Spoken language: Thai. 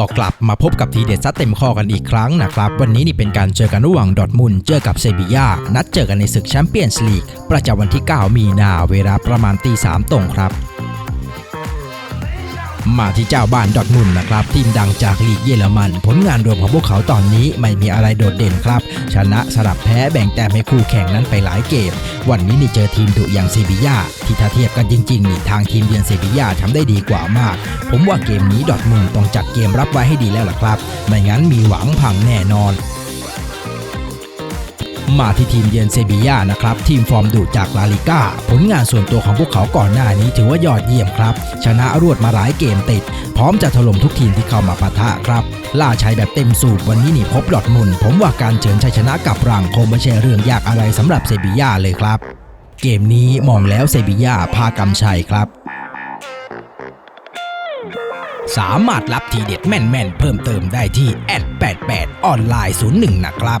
ก็กลับมาพบกับทีเด็ดซัดเต็มข้อกันอีกครั้งนะครับ วันนี้นี่เป็นการเจอกันระหว่างดอทมุนเจอกับเซบียานัดเจอกันในศึกแชมเปี้ยนส์ลีกประจำวันที่ 9 มีนาเวลาประมาณตีสามตรงครับ มาที่เจ้าบ้านดอทมุนนะครับ ทีมดังจากลีกเยอรมัน ผลงานรวมของพวกเขาตอนนี้ไม่มีอะไรโดดเด่นครับ ชนะสลับแพ้แบ่งแต้มให้คู่แข่งนั้นไปหลายเกม วันนี้นี่เจอทีมดุอย่างเซบียาที่ถ้าเทียบกันจริงๆนี่ทางทีมเยือนเซบียาทำได้ดีกว่ามาก ผมว่าเกมนี้ดอทมุนต้องจัดเกมรับไว้ให้ดีแล้วล่ะครับ ไม่งั้นมีหวังพังแน่นอน มาที่ทีมเยือนเซบียานะครับทีมฟอร์มดุจากลาลิก้าผลงานส่วนตัวของพวกเขาก่อนหน้านี้ถือว่ายอดเยี่ยมครับ ชนะรวดมาหลายเกมติด พร้อมจะถล่มทุกทีมที่เข้ามาปะทะครับล่าชัยแบบเต็มสูบวันนี้นี่พบดอร์ทมุน ผมว่าการเฉินชัยชนะกับรังคงไม่ใช่เรื่องยากอะไรสำหรับเซบียาเลยครับ เกมนี้มองแล้วเซบียาพากำชัยครับสามารถรับทีเด็ดแม่นๆ เพิ่มเติมได้ที่แอด88 ออนไลน์01 นะครับ